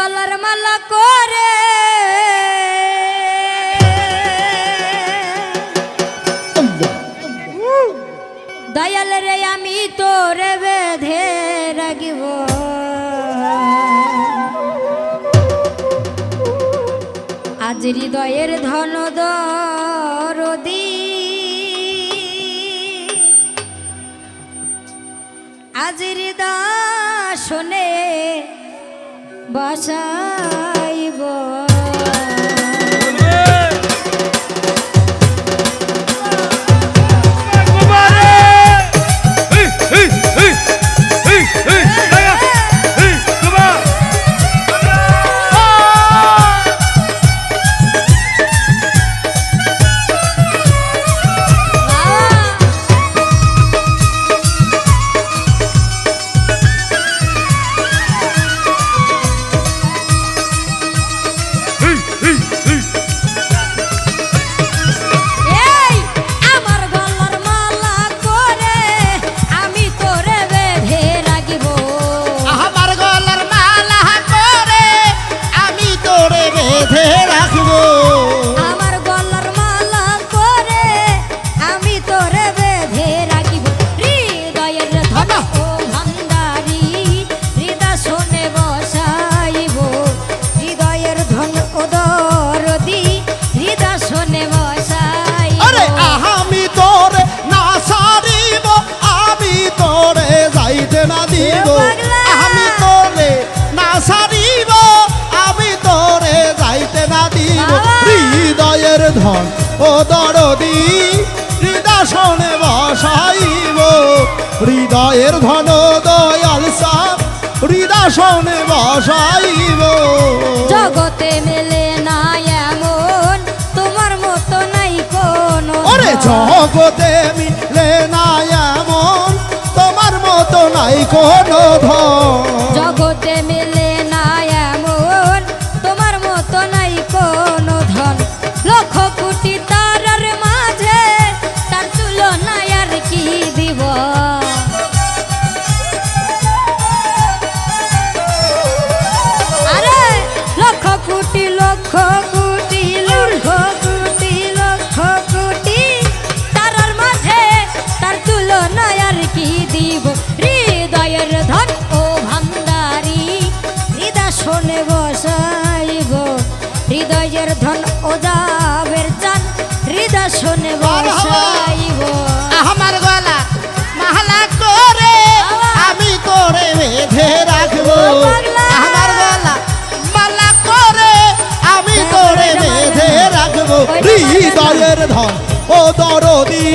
গলার মালা করে। দয়াল রে, আমি তোরে বেঁধে রাখিব। আজ হৃদয়ের ধন দরদি। আজ হৃদয় শোনে বাসাইব আসনে বসাইব। জগতে মেলে না এমন তোমার মতো নাই কোন ওরে জগতে মিলে না এমন তোমার মতো নাই কোন ধন। জগতে মেলে ধরে ধন। ও দরদি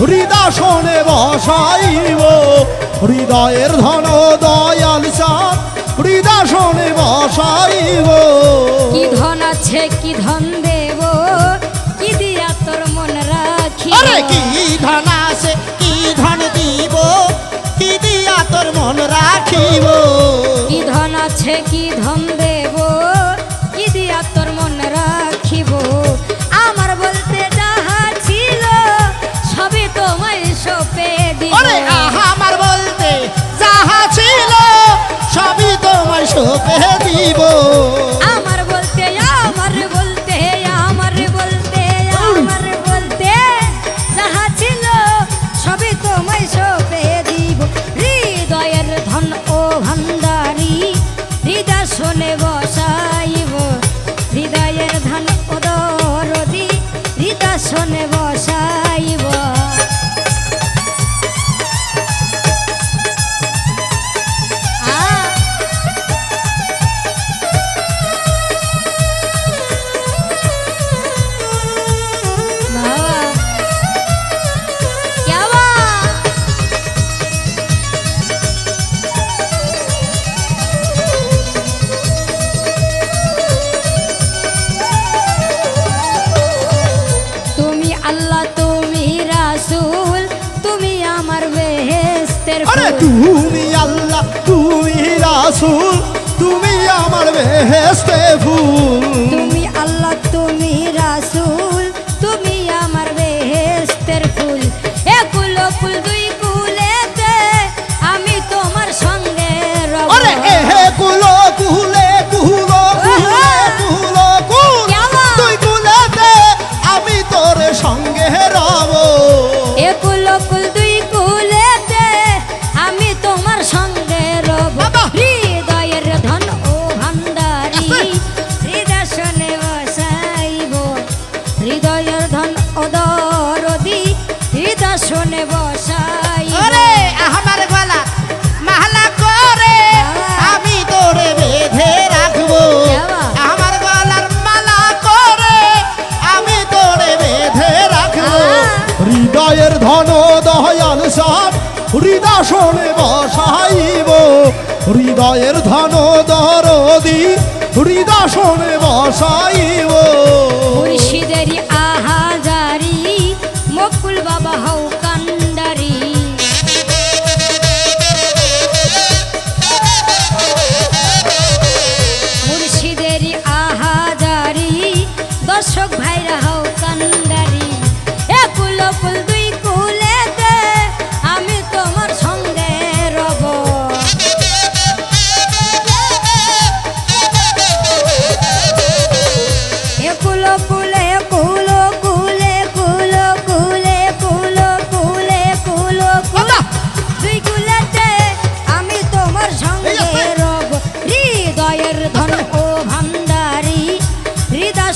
হৃদাসনে বসাইব। হৃদয়ের ধন দয়াল হৃদয় শোনে বসাইব। কি ধন আছে কি ধন দেব? কি দিয়া তোর মন রাখি আরে কি ধন আছে কি ধন দিব? কি দিয়া তোর মন রাখিব? কি ধন আছে কি আসনে বসাইব। তুমি আল্লাহ তুমি রাসুল তুমি আমার বেহেস্তে ফুল। তুমি হৃদাসনে বসাইব। হৃদয়ের ধন দরদি হৃদাসনে বসাইব।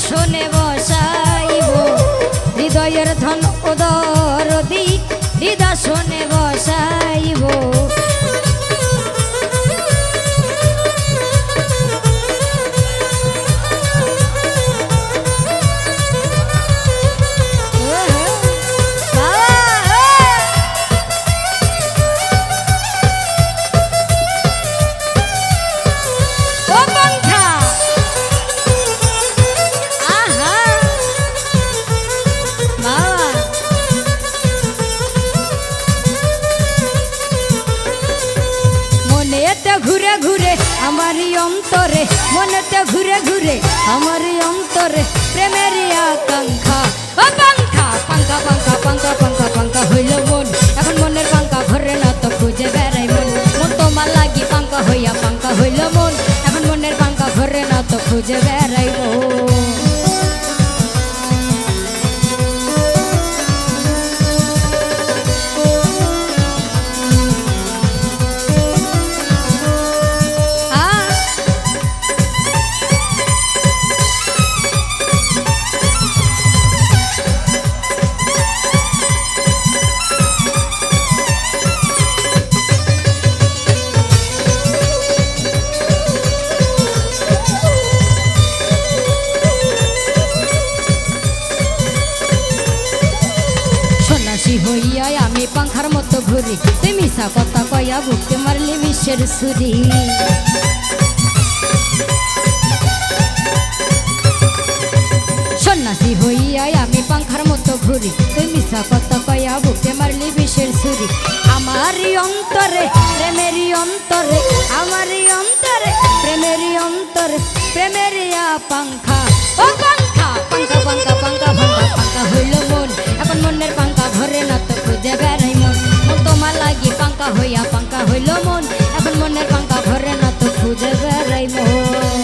শোনে বসাইব। হৃদয়ের ধন উদর দি হৃদয় শোনে বসাইব। Ama ঘুরি তুই মিশা কথা কয়া বুকতে মারলি বিশ্বের সুরি। সন্ন্যাসী হইয়া আমি পাংখার মতো ঘুরি তুই মিশা কথা কয়া বুকে মারলি বিশ্বের সুরি। আমারই অন্তরে, প্রেমেরই অন্তরে, আমারই অন্তরে, প্রেমেরই অন্তরে প্রেমেরিয়া পাংখা। ও হইয়া পাঙ্কা হইল মন এখন মনের পাঙ্কা ঘরে না তো খুঁজে বেড়াই মন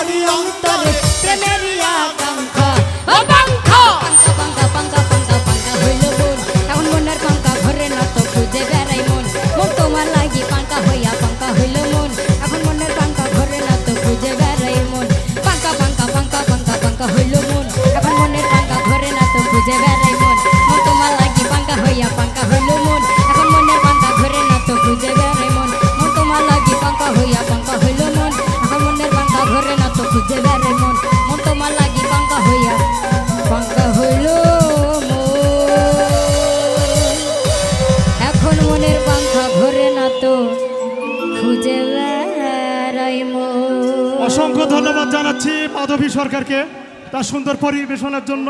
Long, long time. ধন্যবাদ জানাচ্ছি মাধবী সরকারকে তার সুন্দর পরিবেশনার জন্য।